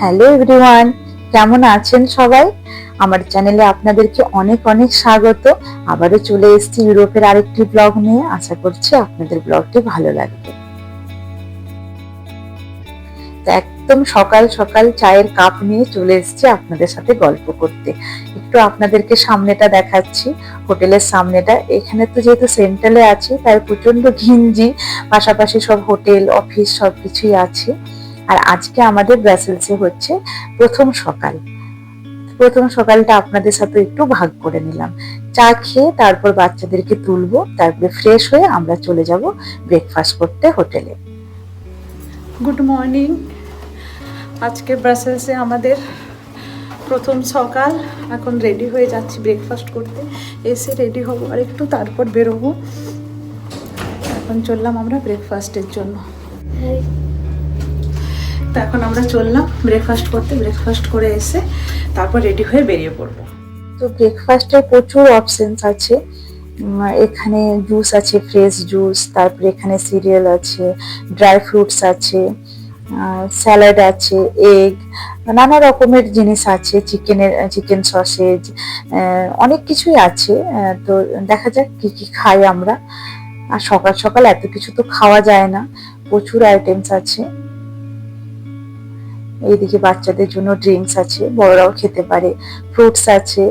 Hello everyone, কেমন আছেন সবাই? আমার চ্যানেলে আপনাদেরকে অনেক অনেক স্বাগত। আবারও চলে এসেছি ইউরোপের আরেকটি ব্লগ নিয়ে। আশা করছি আপনাদের ব্লগটি ভালো লাগবে। একদম সকাল সকাল চায়ের কাপ নিয়ে চলে এসেছি আপনাদের সাথে গল্প করতে। একটু আপনাদেরকে সামনেটা দেখাচ্ছি, হোটেলের সামনেটা। এখানে তো যেহেতু সেন্ট্রালে আছি, তাই প্রচণ্ড ঘিঞ্জি, পাশাপাশি সব হোটেল, অফিস সব কিছুই আছে। আর আজকে আমাদের ব্রাসেলসে হচ্ছে প্রথম সকাল। প্রথম সকালটা আপনাদের সাথে একটু ভাগ করে নিলাম। চা খেয়ে তারপর বাচ্চাদেরকে তুলবো তারপরে ফ্রেশ হয়ে আমরা চলে যাব ব্রেকফাস্ট করতে হোটেলে। গুড মর্নিং আজকে ব্রাসেলসে আমাদের প্রথম সকাল। এখন রেডি হয়ে যাচ্ছি ব্রেকফাস্ট করতে। এসে রেডি হব আর একটু তারপর বেরোবো। এখন চললাম আমরা ব্রেকফাস্টের জন্য। তো এখন আমরা চললাম ব্রেকফাস্ট করতে ব্রেকফাস্ট করে এসে তারপর রেডি হয়ে বেরিয়ে পড়ব। তো ব্রেকফাস্টে প্রচুর অপশনস আছে। এখানে জুস আছে ফ্রেশ জুস তারপরে এখানে সিরিয়াল আছে ড্রাই ফ্রুটস আছে স্যালাড আছে এগ নানা রকমের জিনিস আছে, চিকেনের চিকেন সসেজ অনেক কিছুই আছে। তো দেখা যাক কি কি খাই আমরা। আর সকাল সকাল এত কিছু তো খাওয়া যায় না। প্রচুর আইটেমস আছে। এইদিকে বাচ্চাদের জন্য ড্রিঙ্কস আছে, বড়রাও খেতে পারে ফ্রুটস আছে।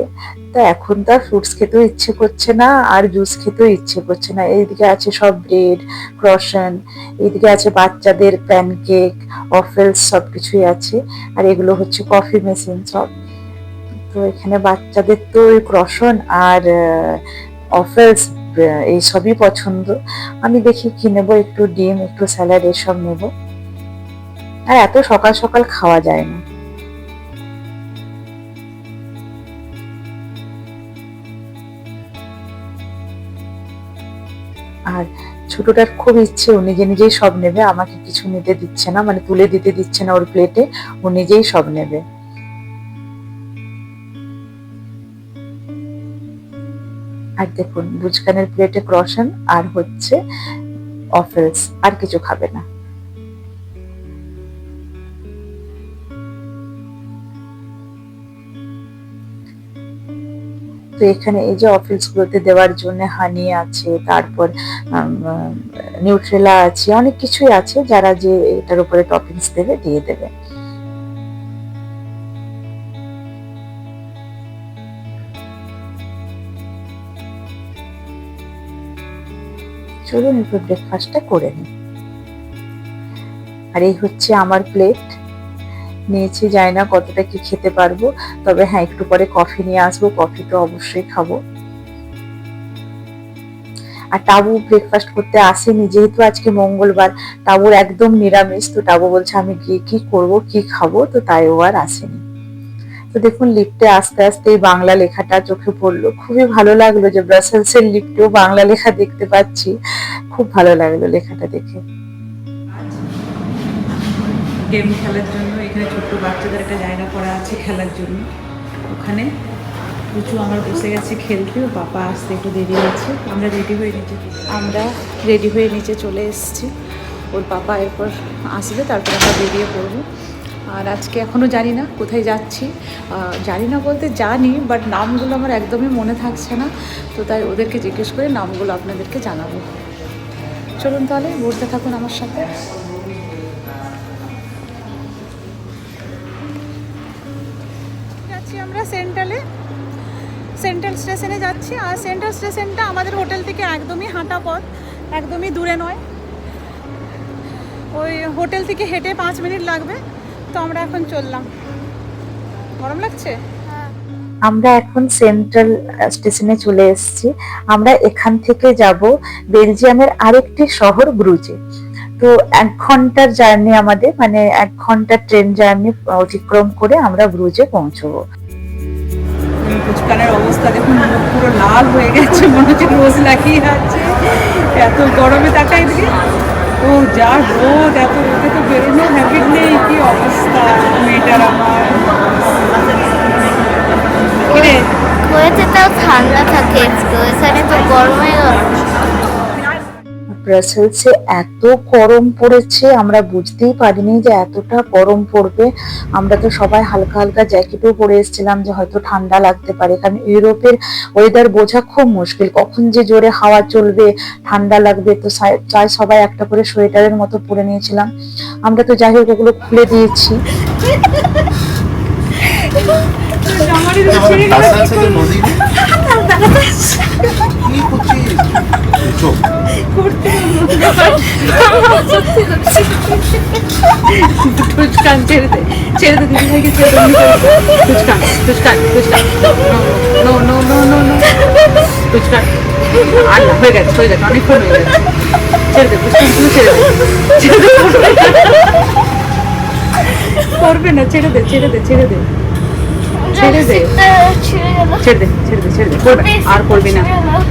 তা এখন তো আর ফ্রুটস খেতেও ইচ্ছে করছে না, আর জুস খেতেও ইচ্ছে করছে না। এইদিকে আছে সব ব্রেড ক্রশন এইদিকে আছে বাচ্চাদের প্যানকেক অফেলস সব কিছুই আছে। আর এগুলো হচ্ছে কফি মেশিন সব। তো এখানে বাচ্চাদের তো ওই ক্রশন আর অফেলস এইসবই পছন্দ। আমি দেখি কি নেব, একটু ডিম, একটু স্যালাড এসব নেব। আর এত সকাল সকাল খাওয়া যায় না। আর ছোটটার খুব ইচ্ছে, ও নিজে নিজেই সব নেবে, আমাকে কিছু নিতে দিচ্ছে না মানে তুলে দিতে দিচ্ছে না ওর প্লেটে ও নিজেই সব নেবে। আর দেখুন বুঝকানের প্লেটে ক্রশন আর হচ্ছে অফেলস আর কিছু খাবে না। তো এখানে এই যে অফিস গুলোতে দেওয়ার জন্য হানি আছে, তারপর নিউট্রেলা আছে, অনেক কিছুই আছে যারা যে এটার উপরে টপিংস দেবে, দিয়ে দেবে। চলুন একটু ব্রেকফাস্টটা করে নিই। আর এই হচ্ছে আমার প্লেট নিয়েছি, জানি না কতটা কি খেতে পারব। তবে হ্যাঁ একটু পরে কফি নিয়ে আসব কফি তো অবশ্যই খাব। আর টাবু ব্রেকফাস্ট করতে আসেনি, যেহেতু আজকে মঙ্গলবার টাবুর একদম নিরামিষ, তো টাবু বলছে আমি গিয়ে কি করব, কি খাব, তো তাই ও আর আসেনি। তো দেখুন, লিফটে আস্তে আস্তে এই বাংলা লেখাটা চোখে পড়ল। খুবই ভালো লাগল যে ব্রাসেলসের লিফটেও বাংলা লেখা দেখতে পাচ্ছি। খুব ভালো লাগল লেখাটা দেখে। গেম খেলার জন্য। এখানে ছোট্ট বাচ্চাদের একটা জায়গা করা আছে খেলার জন্য। ওখানে পুচু আমার বসে গেছে খেলতে, ও পাপা আসতে একটু দেরি হয়েছে। আমরা রেডি হয়ে নিচে আমরা রেডি হয়ে নিচে চলে এসেছি। ওর পাপা এরপর আসবে, তারপর আমরা বেরিয়ে পড়ব। আর আজকে এখনও জানি না কোথায় যাচ্ছি। জানি না বলতে জানি বাট নামগুলো আমার একদমই মনে থাকছে না। তো তাই ওদেরকে জিজ্ঞেস করে নামগুলো আপনাদেরকে জানাব। চলুন তাহলে, ঘুরতে থাকুন আমার সাথে। আমরা সেন্ট্রালে, সেন্ট্রাল স্টেশনে যাচ্ছি। আর সেন্ট্রাল স্টেশনটা আমাদের হোটেল থেকে একদমই হাঁটা পথ, একদমই দূরে নয়। ওই হোটেল থেকে হেঁটে পাঁচ মিনিট লাগবে, তো আমরা এখন চললাম। গরম লাগছে? আমরা এখন সেন্ট্রাল স্টেশনে চলে এসেছি। আমরা এখান থেকে যাব বেলজিয়ামের আরেকটি শহর ব্রুজে। তো এক ঘণ্টার জার্নি আমাদের মানে এক ঘণ্টার ট্রেন জার্নি অতিক্রম করে আমরা ব্রুজে পৌঁছবো। ফুচকানের অবস্থা দেখুন, মুখ পুরো লাল হয়ে গেছে, মনে হচ্ছে রোজ লাগিয়ে যাচ্ছে এত গরমে তাকাই দিকে ও, যা রোদ, এত রোদে তো বেরোনো হ্যাবিট নেই, কি অবস্থা মেয়েটার আমার। তাও ঠান্ডা থাকে এখানে তো গরম ব্রাসেলসে এত গরম পড়েছে, আমরা বুঝতেই পারিনি যে এতটা গরম পড়বে। আমরা তো সবাই হালকা হালকা জ্যাকেটও পরে এসেছিলাম যে হয়তো ঠান্ডা লাগতে পারে, কারণ ইউরোপের ওয়েদার বোঝা খুব মুশকিল। কখন যে জোরে হাওয়া চলবে, ঠান্ডা লাগবে, তো চাই সবাই একটা করে সোয়েটারের মতো পরে নিয়েছিলাম। আমরা তো যাই হোক ওগুলো খুলে দিয়েছি। টুচকান ছেড়ে দে ছেড়ে দে দিদি ভাইকে ছেড়ে দে টুচকান টুচকান টুচকান no no no no no টুচকান আর না হয়ে গেছে হয়ে গেছে ছেড়ে দে ছেড়ে দে ছেড়ে দে। ছেড়ে দে। ছেড়ে দে ছেড়ে দে ছেড়ে দে করবে না, আর করবি না।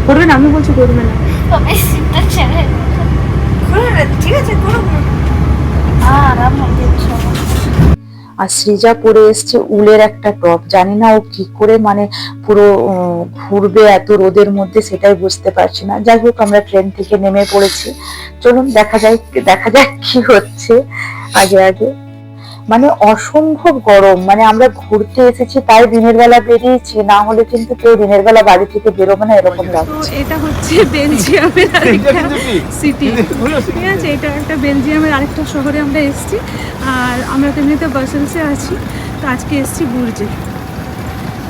করবে না আমি বলছি করবে না। ঠিক আছে আর সৃজা পরে এসছে উলের একটা টপ। জানি না ও কি করে মানে পুরো ঘুরবে এত রোদের মধ্যে সেটাই বুঝতে পারছি না। যাই হোক আমরা ট্রেন থেকে নেমে পড়েছি। চলুন দেখা যায় দেখা যাক কি হচ্ছে। আগে আগে। মানে অসম্ভব গরম। মানে আমরা ঘুরতে এসেছি তাই দিনের বেলা বেরিয়েছি না হলে কিন্তু কেউ দিনের বেলা বাড়ি থেকে বেরোবে না এরকম লাগছে এটা হচ্ছে বেলজিয়ামের আরেকটা সিটি ঠিক। আছে এটা একটা বেলজিয়ামের আরেকটা শহরে আমরা এসেছি। আর আমরা তো এমনিতে বাসেলসে আছি তো আজকে এসেছি বুর্জে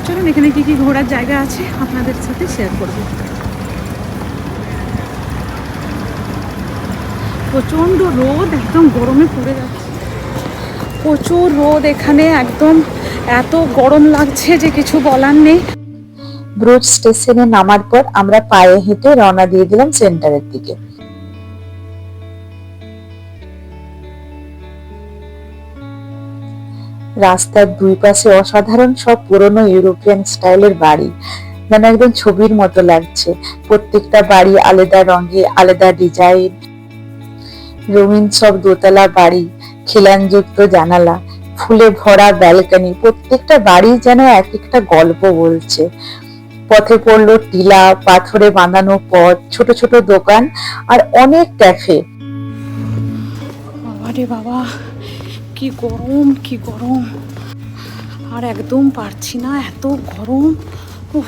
চলুন এখানে কি কি ঘোরার জায়গা আছে আপনাদের সাথে শেয়ার করব। প্রচণ্ড রোদ একদম গরমে পড়ে যাচ্ছে। প্রচুর রোদ এখানে, একদম এত গরম লাগছে যে কিছু বলার নেই। ব্রুজ স্টেশনে নামার পর আমরা পায়ে হেঁটে রওনা দিয়ে দিলাম সেন্টারের দিকে। রাস্তার দুই পাশে অসাধারণ সব পুরনো ইউরোপিয়ান স্টাইলের বাড়ি। যেন একদম ছবির মতো লাগছে। প্রত্যেকটা বাড়ি আলাদা রঙে, আলাদা ডিজাইন। রঙিন সব দোতলা বাড়ি। খিলানযুক্ত জানালা, ফুলে ভরা ব্যালকনি, প্রত্যেকটা বাড়ি যেন এক একটা গল্প বলছে। পথে পড়ল টিলা, পাথরে বাঁধানো পথ, ছোট ছোট দোকান আর অনেক ক্যাফে। বাবা রে বাবা, কি গরম কি গরম। আর একদম পারছি না, এত গরম। উফ।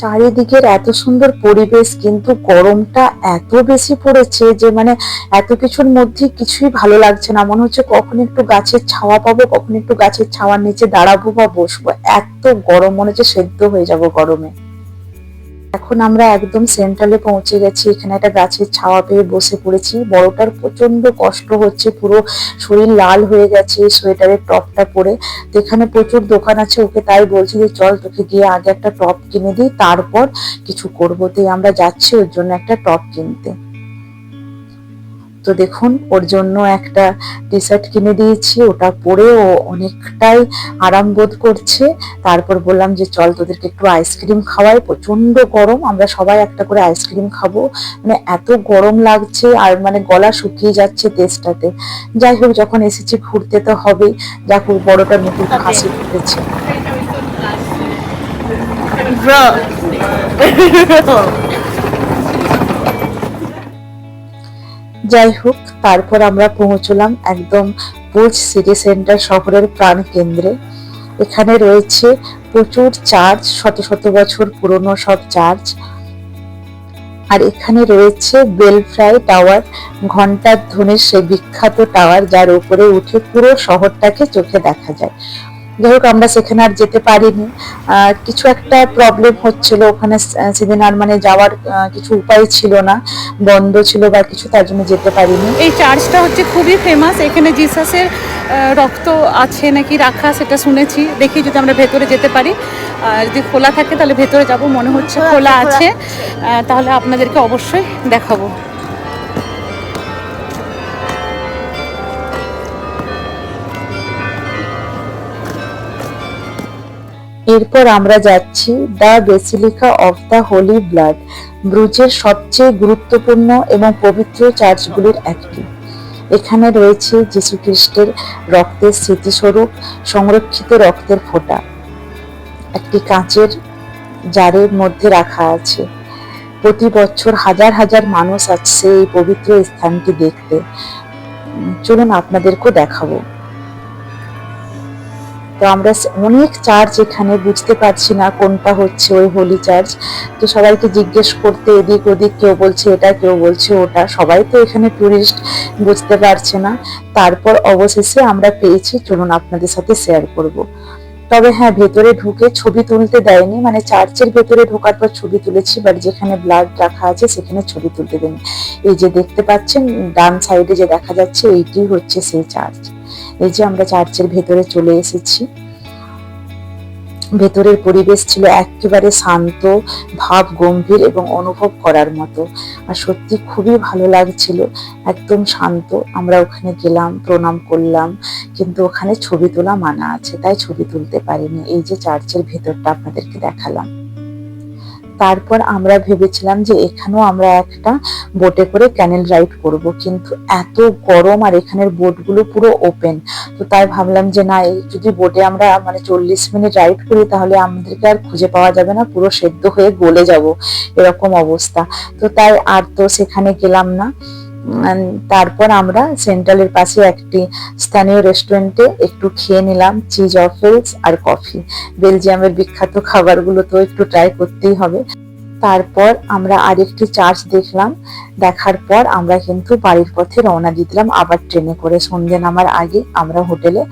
চারিদিকের এত সুন্দর পরিবেশ, কিন্তু গরমটা এত বেশি পড়েছে যে মানে এত কিছুর মধ্যে কিছুই ভালো লাগছে না। মনে হচ্ছে কখন একটু গাছের ছাওয়া পাবো, কখন একটু গাছের ছাওয়ার নিচে দাঁড়াবো বা বসবো। এত গরম মনে হচ্ছে সেদ্ধ হয়ে যাব গরমে। এখন আমরা একদম সেন্ট্রালে পৌঁছে গেছি, এখানে একটা গাছের ছাওয়া পেয়ে বসে পড়েছি। বড়টার প্রচণ্ড কষ্ট হচ্ছে, পুরো শরীর লাল হয়ে গেছে, সোয়েটারের টপটা পরে। তো এখানে প্রচুর দোকান আছে, ওকে তাই বলছি যে, চল তোকে গিয়ে আগে একটা টপ কিনে দিই, তারপর কিছু করব। তাই আমরা যাচ্ছি ওর জন্য একটা টপ কিনতে। তো দেখুন ওর জন্য একটা টি শার্ট কিনে দিয়েছি ওটা পরে ও অনেকটাই আরাম বোধ করছে। তারপর বললাম যে চল তোদেরকে একটু আইসক্রিম খাওয়াই। প্রচণ্ড গরম আমরা সবাই একটা করে আইসক্রিম খাব। মানে এত গরম লাগছে আর মানে গলা শুকিয়ে যাচ্ছে তেজটাতে যাই হোক যখন এসেছি ঘুরতে তো হবেই। যাক ওর বড়টা নতুন হাসি ফুটেছে যাই হোক তারপর আমরা পৌঁছলাম একদম বুজ সিটি সেন্টার শহরের প্রাণ কেন্দ্রে এখানে রয়েছে প্রচুর চার্চ, শত শত বছর পুরনো সব চার্চ। আর এখানে রয়েছে বেলফ্রাই টাওয়ার, ঘণ্টার ধ্বনির সেই বিখ্যাত টাওয়ার, যার উপরে উঠে পুরো শহরটাকে চোখে দেখা যায়। যাই হোক আমরা সেখানে আর যেতে পারিনি। কিছু একটা প্রবলেম হচ্ছিল ওখানে সেদিন আর মানে যাওয়ার কিছু উপায় ছিল না বন্ধ ছিল বা কিছু তার জন্য যেতে পারিনি। এই চার্চটা হচ্ছে খুবই ফেমাস এখানে জিসাসের রক্ত আছে নাকি রাখা সেটা শুনেছি। দেখি যদি আমরা ভেতরে যেতে পারি। আর যদি খোলা থাকে তাহলে ভেতরে যাব মনে হচ্ছে খোলা আছে তাহলে আপনাদেরকে অবশ্যই দেখাবো। এরপর আমরা যাচ্ছি the basilica of the holy blood, ব্রুজের সবচেয়ে গুরুত্বপূর্ণ এবং পবিত্র চার্চগুলির একটি। এখানে রয়েছে যীশু খ্রিস্টের রক্তের স্মৃতিস্বরূপ, সংরক্ষিত রক্তের ফোঁটা। একটি কাঁচের জারের মধ্যে রাখা আছে। প্রতি বছর হাজার হাজার মানুষ আসছে এই পবিত্র স্থানটি দেখতে। চলুন আপনাদেরকেও দেখাবো। তো আমরা অনেক চার্চ এখানে বুঝতে পারছি না কোনটা হচ্ছে ওই হোলি চার্চ তো সবাইকে জিজ্ঞেস করতে এদিক ওদিক কেউ বলছে এটা, কেউ বলছে ওটা। সবাই তো এখানে টুরিস্ট বুঝতে পারছে না। তারপর অবশেষে আমরা পেয়েছি, চলুন আপনাদের সাথে শেয়ার করব। তবে হ্যাঁ ভেতরে ঢুকে ছবি তুলতে দেয়নি মানে চার্চের ভেতরে ঢোকার পর ছবি তুলেছি বাট যেখানে ব্লাড রাখা আছে সেখানে ছবি তুলতে দেয়নি। এই যে দেখতে পাচ্ছেন, ডান সাইডে যে দেখা যাচ্ছে, এইটি হচ্ছে সেই চার্চ এই যে আমরা চার্চের ভেতরে চলে এসেছি। ভেতরের পরিবেশ ছিল একেবারে শান্ত, ভাব গম্ভীর এবং অনুভব করার মতো। আর সত্যি খুবই ভালো লাগছিল, একদম শান্ত। আমরা ওখানে গেলাম, প্রণাম করলাম, কিন্তু ওখানে ছবি তোলা মানা আছে, তাই ছবি তুলতে পারিনি। এই যে চার্চের ভেতরটা আপনাদেরকে দেখালাম। তারপর আমরা ভেবেছিলাম যে এখানেও আমরা একটা বোটে করে ক্যানেল রাইড করব। কিন্তু এত গরম আর এখানের বোটগুলো পুরো ওপেন তো তাই ভাবলাম যে না, এই যদি বোটে আমরা মানে চল্লিশ মিনিট রাইড করি তাহলে আমাদেরকে আর খুঁজে পাওয়া যাবে না, পুরো সেদ্ধ হয়ে গলে যাব। এরকম অবস্থা। তো তাই আর তো সেখানে গেলাম না। তারপর আমরা সেন্ট্রালের পাশে একটি স্থানীয় রেস্টুরেন্টে একটু খেয়ে নিলাম চিজ অফেলস আর কফি বেলজিয়ামের বিখ্যাত খাবারগুলো তো একটু ট্রাই করতেই হবে। তারপর আমরা আরেকটি চার্চ দেখলাম। দেখার পর আমরা কিন্তু বাড়ির পথে রওনা দিলাম। আবার ট্রেনে করে সন্ধে নামার আগে আমরা হোটেলে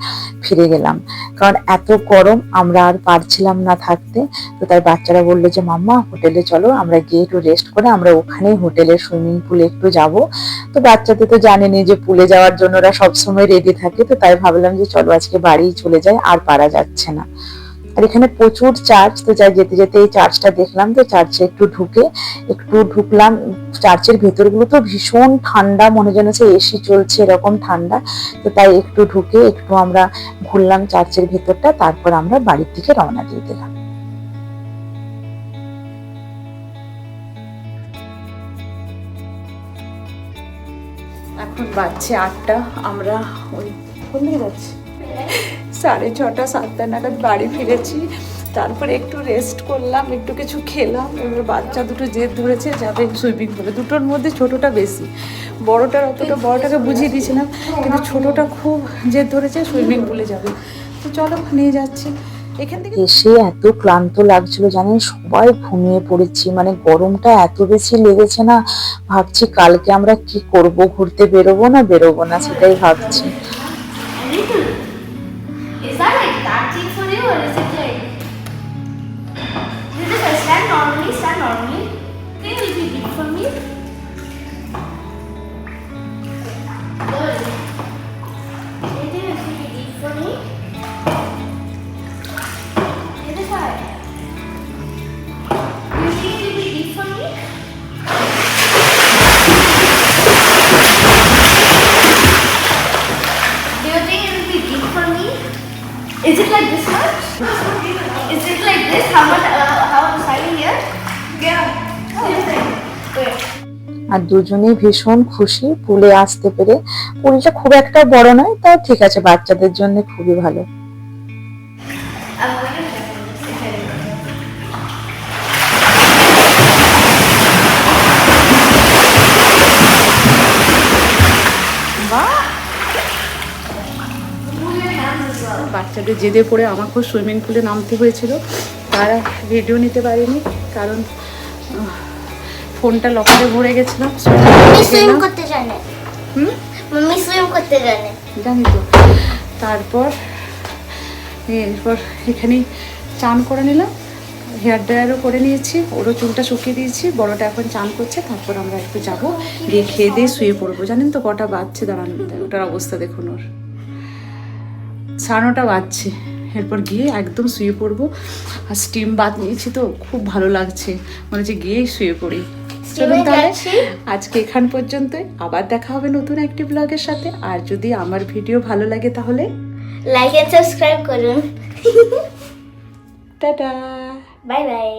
ফিরে গেলাম। কারণ এত গরম, আমরা আর পারছিলাম না থাকতে। তো তাই বাচ্চারা বলল যে, মাম্মা হোটেলে চলো। আমরা গিয়ে একটু রেস্ট করে আমরা ওখানেই হোটেলের সুইমিং পুলে একটু যাব। তো বাচ্চাদের তো জানেনি যে পুলে যাওয়ার জন্য ওরা সবসময় রেডি থাকে। তো তাই ভাবলাম যে, চলো আজকে বাড়িই চলে যাই। আর পারা যাচ্ছে না। আর এখানে প্রচুর চার্চ তো যাই যেতে যেতে এই চার্চটা দেখলাম তো চার্চে একটু ঢুকে, একটু ঢুকলাম চার্চের ভেতরগুলো তো ভীষণ ঠান্ডা, মনে যেন সে এসি চলছে এরকম ঠান্ডা, তো তাই একটু ঢুকে, একটু আমরা ঘুরলাম চার্চের ভেতরটা, তারপর আমরা বাড়ির দিকে রওনা দিয়ে দিলাম। এখন বাজছে আটটা, আমরা ওই কোন দিকে যাচ্ছি? সাড়ে ছটা, সাতটা নাগাদ বাড়ি ফিরেছি। তারপরে একটু রেস্ট করলাম, একটু কিছু খেলাম। এবার বাচ্চা দুটো জেদ ধরেছে, যাবে সুইমিং পুলে দুটোর মধ্যে ছোটোটা বেশি। বড়টার অতটা, বড়টাকে বুঝিয়ে দিয়েছিলাম, কিন্তু ছোটোটা খুব জেদ ধরেছে সুইমিং পুলে যাবে। তো চলো, নিয়ে যাচ্ছি। এসে এত ক্লান্ত লাগছিল, জানেন? সবাই ঘুমিয়ে পড়েছি। মানে গরমটা এত বেশি লেগেছে না। ভাবছি কালকে আমরা কি করব? ঘুরতে বেরোবো না বেরোবো না, সেটাই ভাবছি। Is it like this much? Is it like this? How much? Uh, how I'm standing here? Yeah. Wait. আর দুজনেই ভীষণ খুশি পুলে আসতে পেরে পুলটা খুব একটা বড় নয় তাও ঠিক আছে বাচ্চাদের জন্য খুবই ভালো বাচ্চাদের জেদে পড়ে আমাকেও সুইমিং পুলে নামতে হয়েছিল। তারা ভিডিও নিতে পারিনি কারণ ফোনটা লকারে ভরে গেছিলাম করতে জানে? হুম? মাম্মি সুইম করতে জানে? জানি তো। তারপর এরপর এখানেই চান করে নিলাম। হেয়ার ড্রায়ারও করে নিয়েছি ওরও চুলটা শুকিয়ে দিয়েছি বড়টা এখন চান করছে তারপর আমরা একটু যাব দিয়ে খেয়ে দিয়ে শুয়ে পড়ব। জানেন তো কটা বাজছে দাঁড়ান ওটার অবস্থা দেখুন ওর। সাড়ে নটা বাজছে। এরপর গিয়ে একদম শুয়ে পড়ব। আর স্টিম বাদ নিয়েছি তো খুব ভালো লাগছে। মনে হচ্ছে গিয়েই শুয়ে পড়ি। চলুন তাহলে আজকে এখান পর্যন্তই। আবার দেখা হবে নতুন একটি ব্লগের সাথে। আর যদি আমার ভিডিও ভালো লাগে তাহলে লাইক এন্ড সাবস্ক্রাইব করুন। টাটা। Bye bye